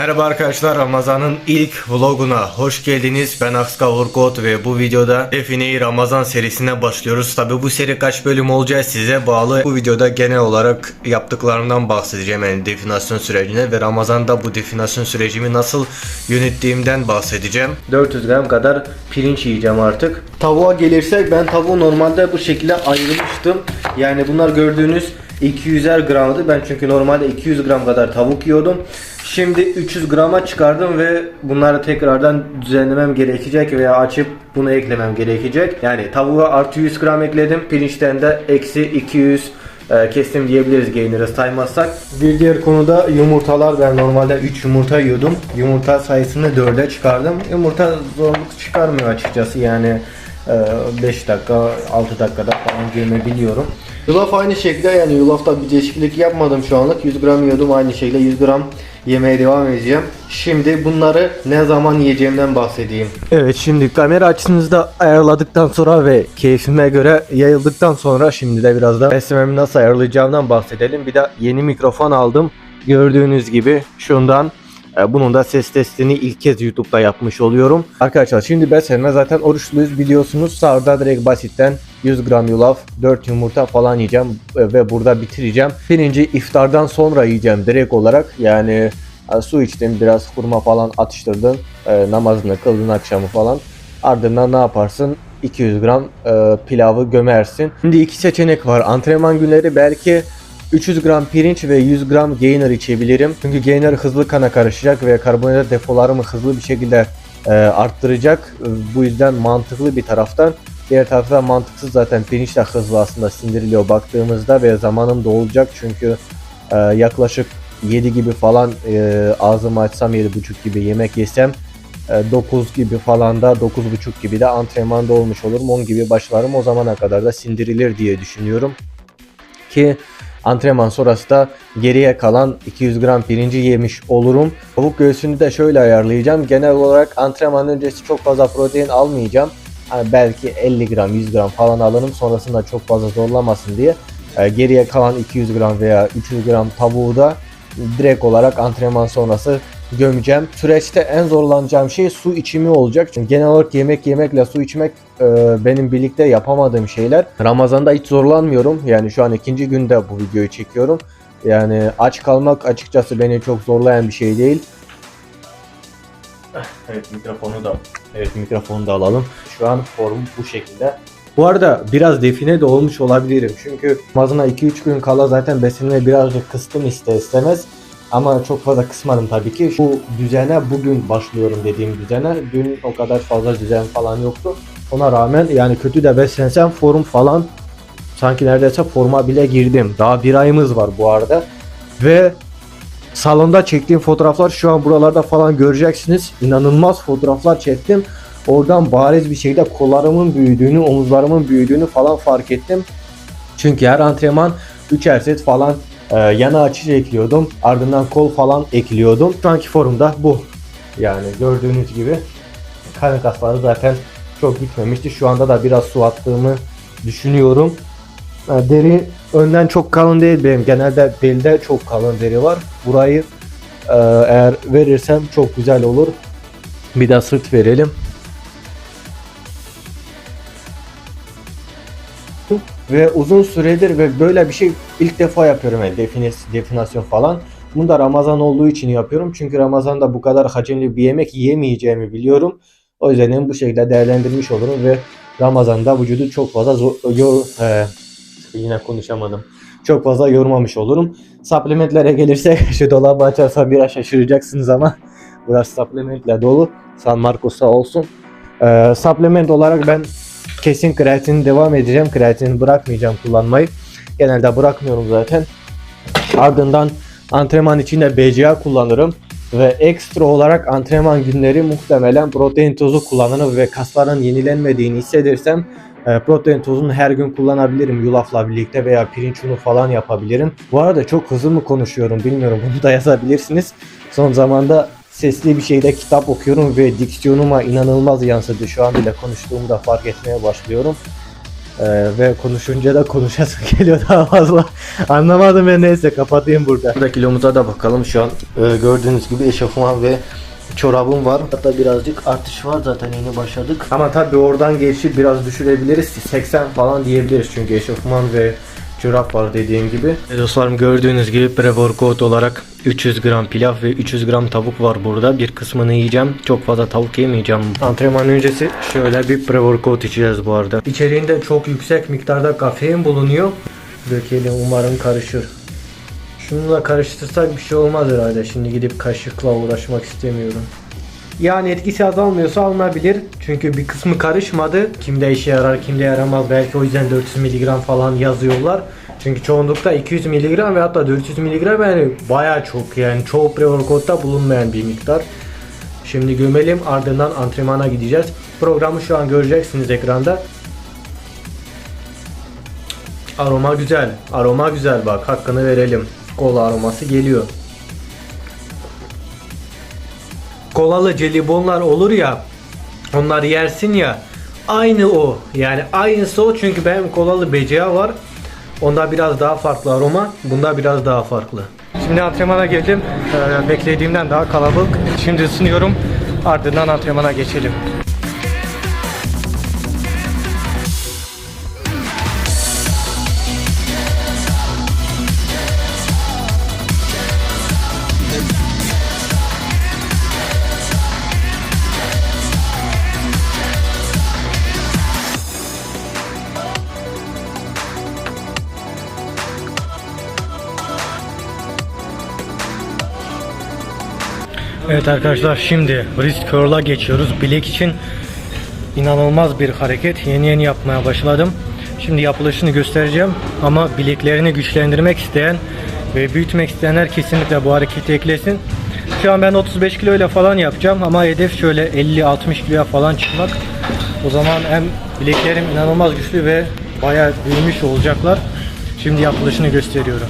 Merhaba arkadaşlar Ramazan'ın ilk vloguna hoş geldiniz. Ben Akska Urkot ve bu videoda Define-i Ramazan serisine başlıyoruz. Tabi bu seri kaç bölüm olacağı size bağlı. Bu videoda genel olarak yaptıklarımdan bahsedeceğim yani definasyon sürecine ve Ramazan'da bu definasyon sürecimi nasıl yönettiğimden bahsedeceğim. 400 gram kadar pirinç yiyeceğim artık. Tavuğa gelirsek ben tavuğu normalde bu şekilde ayırmıştım. Yani bunlar gördüğünüz 200'er gramdı. Ben çünkü normalde 200 gram kadar tavuk yiyordum. Şimdi 300 grama çıkardım ve bunları tekrardan düzenlemem gerekecek veya açıp bunu eklemem gerekecek. Yani tavuğa artı 100 gram ekledim. Pirinçten de eksi 200 e, kestim diyebiliriz gainer'ı saymazsak. Bir diğer konuda yumurtalar ben normalde 3 yumurta yiyordum. Yumurta sayısını 4'e çıkardım. Yumurta zorluk çıkarmıyor açıkçası yani 5 dakika 6 dakikada falan gömebiliyorum. Yulaf aynı şekilde yani yulafta bir değişiklik yapmadım şu anlık. 100 gram yiyordum aynı şekilde 100 gram yemeye devam edeceğim. Şimdi bunları ne zaman yiyeceğimden bahsedeyim. Evet şimdi kamera açınızı da ayarladıktan sonra ve keyfime göre yayıldıktan sonra şimdi de biraz da beslememi nasıl ayarlayacağımdan bahsedelim. Bir de yeni mikrofon aldım. Gördüğünüz gibi şundan bunun da ses testini ilk kez YouTube'da yapmış oluyorum. Arkadaşlar şimdi beslenme zaten oruçluyuz biliyorsunuz. Sahurda direkt basitten 100 gram yulaf, 4 yumurta falan yiyeceğim e, ve burada bitireceğim. Pirinci iftardan sonra yiyeceğim direkt olarak. Yani e, su içtim, biraz hurma falan atıştırdım. E, namazını kıldın akşamı falan. Ardından ne yaparsın? 200 gram e, pilavı gömersin. Şimdi iki seçenek var. Antrenman günleri belki 300 gram pirinç ve 100 gram gainer içebilirim. Çünkü gainer hızlı kana karışacak ve karbonhidrat depolarımı hızlı bir şekilde e, arttıracak. E, Bu yüzden mantıklı bir taraftan. Diğer taraftan mantıksız zaten pirinç de hızlı aslında sindiriliyor baktığımızda ve zamanım da olacak çünkü e, yaklaşık 7 gibi falan e, ağzımı açsam 7.30 gibi yemek yesem e, 9 gibi falan da 9.30 gibi de antrenmanda olmuş olurum. 10 gibi başlarım o zamana kadar da sindirilir diye düşünüyorum. Ki antrenman sonrası da geriye kalan 200 gram pirinci yemiş olurum. Tavuk göğsünü de şöyle ayarlayacağım. Genel olarak antrenman öncesi çok fazla protein almayacağım. Hani belki 50 gram 100 gram falan alırım sonrasında çok fazla zorlamasın diye. Ee, geriye kalan 200 gram veya 300 gram tavuğu da direkt olarak antrenman sonrası gömeceğim. Süreçte en zorlanacağım şey su içimi olacak. Çünkü genel olarak yemek yemekle su içmek e, benim birlikte yapamadığım şeyler. Ramazan'da hiç zorlanmıyorum. Yani şu an ikinci günde bu videoyu çekiyorum. Yani aç kalmak açıkçası beni çok zorlayan bir şey değil. Evet mikrofonu da evet mikrofonu da alalım. Şu an form bu şekilde. Bu arada biraz define de olmuş olabilirim. Çünkü Ramazan'a 2-3 gün kala zaten besinimi birazcık kıstım ister istemez. Ama çok fazla kısmadım tabii ki. Bu düzene bugün başlıyorum dediğim düzene. Dün o kadar fazla düzen falan yoktu. Ona rağmen yani kötü de beslensem form falan sanki neredeyse forma bile girdim. Daha bir ayımız var bu arada. Ve salonda çektiğim fotoğraflar şu an buralarda falan göreceksiniz. İnanılmaz fotoğraflar çektim. Oradan bariz bir şekilde kollarımın büyüdüğünü, omuzlarımın büyüdüğünü falan fark ettim. Çünkü her antrenman 3'er set falan e, yana açı ekliyordum. Ardından kol falan ekliyordum. Şu anki formda bu. Yani gördüğünüz gibi karın kasları zaten çok gitmemişti. Şu anda da biraz su attığımı düşünüyorum. E, Deri önden çok kalın değil benim. Genelde belde çok kalın deri var. Burayı e, eğer verirsem çok güzel olur. Bir de sırt verelim. Ve uzun süredir ve böyle bir şey ilk defa yapıyorum yani defines- definasyon falan. Bunu da Ramazan olduğu için yapıyorum. Çünkü Ramazan'da bu kadar hacimli bir yemek yiyemeyeceğimi biliyorum. O yüzden bu şekilde değerlendirmiş olurum ve Ramazan'da vücudu çok fazla zor, yor, he, yine konuşamadım. Çok fazla yormamış olurum. Supplementlere gelirsek şu dolabı açarsam biraz şaşıracaksınız ama burası supplementle dolu. San Marcos'a olsun. Ee, supplement olarak ben kesin kreatin devam edeceğim. Kreatini bırakmayacağım kullanmayı. Genelde bırakmıyorum zaten. Ardından antrenman içinde BCA kullanırım. Ve ekstra olarak antrenman günleri muhtemelen protein tozu kullanırım ve kasların yenilenmediğini hissedersem e, protein tozunu her gün kullanabilirim yulafla birlikte veya pirinç unu falan yapabilirim. Bu arada çok hızlı mı konuşuyorum bilmiyorum bunu da yazabilirsiniz. Son zamanda sesli bir şeyde kitap okuyorum ve diksiyonuma inanılmaz yansıdı. Şu an bile konuştuğumda fark etmeye başlıyorum. Ee, ve konuşunca da konuşasın geliyor daha fazla. Anlamadım ben neyse kapatayım burada. Burada kilomuza da bakalım şu an e, gördüğünüz gibi eşofman ve çorabım var. Hatta birazcık artış var zaten yeni başladık. Ama tabii oradan geçip biraz düşürebiliriz. 80 falan diyebiliriz çünkü eşofman ve çorap var dediğim gibi. E, Dostlarım gördüğünüz gibi pre-workout olarak 300 gram pilav ve 300 gram tavuk var burada. Bir kısmını yiyeceğim. Çok fazla tavuk yemeyeceğim. Antrenman öncesi şöyle bir pre-workout içeceğiz bu arada. İçeriğinde çok yüksek miktarda kafein bulunuyor. Dökelim umarım karışır. Şununla karıştırsak bir şey olmaz herhalde. Şimdi gidip kaşıkla uğraşmak istemiyorum. Yani etkisi azalmıyorsa alınabilir. Çünkü bir kısmı karışmadı. Kimde işe yarar, kimde yaramaz. Belki o yüzden 400 mg falan yazıyorlar. Çünkü çoğunlukta 200 mg ve hatta 400 mg yani baya çok yani çoğu pre-workout'ta bulunmayan bir miktar. Şimdi gömelim ardından antrenmana gideceğiz. Programı şu an göreceksiniz ekranda. Aroma güzel. Aroma güzel bak hakkını verelim. Kola aroması geliyor. Kolalı jelibonlar olur ya. Onları yersin ya. Aynı o. Yani aynısı o çünkü benim kolalı BCA var. Onda biraz daha farklı aroma. Bunda biraz daha farklı. Şimdi antrenmana geldim. Ee, beklediğimden daha kalabalık. Şimdi ısınıyorum. Ardından antrenmana geçelim. Evet arkadaşlar şimdi wrist curl'a geçiyoruz. Bilek için inanılmaz bir hareket. Yeni yeni yapmaya başladım. Şimdi yapılışını göstereceğim ama bileklerini güçlendirmek isteyen ve büyütmek isteyenler kesinlikle bu hareketi eklesin. Şu an ben 35 kilo ile falan yapacağım ama hedef şöyle 50-60 kiloya falan çıkmak. O zaman hem bileklerim inanılmaz güçlü ve bayağı büyümüş olacaklar. Şimdi yapılışını gösteriyorum.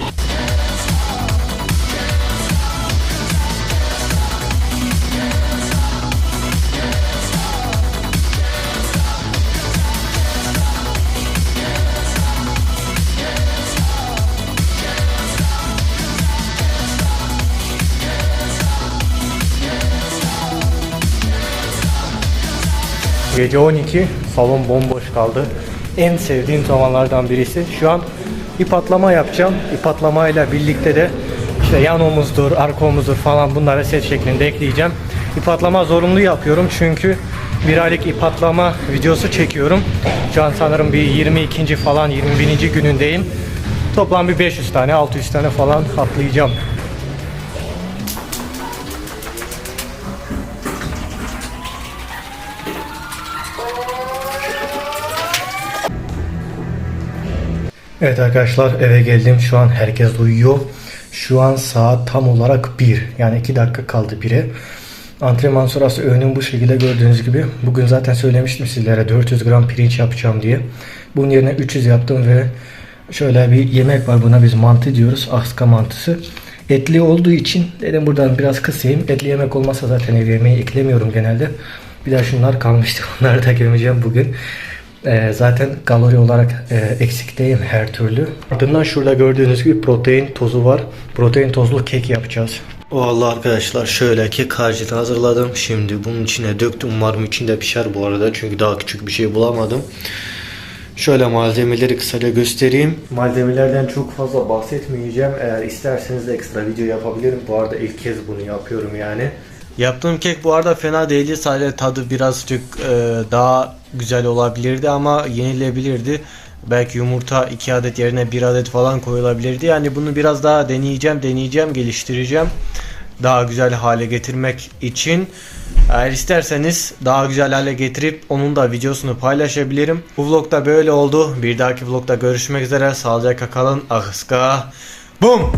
Gece 12 salon bomboş kaldı. En sevdiğim zamanlardan birisi. Şu an ip atlama yapacağım. İp atlamayla birlikte de işte yan omuzdur, arka omuzdur falan bunları set şeklinde ekleyeceğim. İp atlama zorunlu yapıyorum çünkü bir aylık ip atlama videosu çekiyorum. Şu an sanırım bir 22. falan 21. günündeyim. Toplam bir 500 tane 600 tane falan atlayacağım. Evet arkadaşlar eve geldim. Şu an herkes uyuyor. Şu an saat tam olarak 1. Yani 2 dakika kaldı 1'e. Antrenman sonrası öğünüm bu şekilde gördüğünüz gibi. Bugün zaten söylemiştim sizlere 400 gram pirinç yapacağım diye. Bunun yerine 300 yaptım ve şöyle bir yemek var. Buna biz mantı diyoruz. Aska mantısı. Etli olduğu için dedim buradan biraz kısayım. Etli yemek olmasa zaten ev yemeği eklemiyorum genelde. Bir de şunlar kalmıştı. Onları da gömeceğim bugün. Ee, zaten kalori olarak e, eksikteyim her türlü. Ardından şurada gördüğünüz gibi protein tozu var. Protein tozlu kek yapacağız. Vallahi arkadaşlar şöyle kek harcını hazırladım. Şimdi bunun içine döktüm. Umarım içinde pişer bu arada. Çünkü daha küçük bir şey bulamadım. Şöyle malzemeleri kısaca göstereyim. Malzemelerden çok fazla bahsetmeyeceğim. Eğer isterseniz de ekstra video yapabilirim. Bu arada ilk kez bunu yapıyorum yani. Yaptığım kek bu arada fena değildi. Sadece tadı birazcık e, daha güzel olabilirdi ama yenilebilirdi. Belki yumurta 2 adet yerine 1 adet falan koyulabilirdi. Yani bunu biraz daha deneyeceğim, deneyeceğim, geliştireceğim. Daha güzel hale getirmek için. Eğer isterseniz daha güzel hale getirip onun da videosunu paylaşabilirim. Bu vlogda böyle oldu. Bir dahaki vlogda görüşmek üzere. Sağlıcakla kalın. Ahıska. Boom!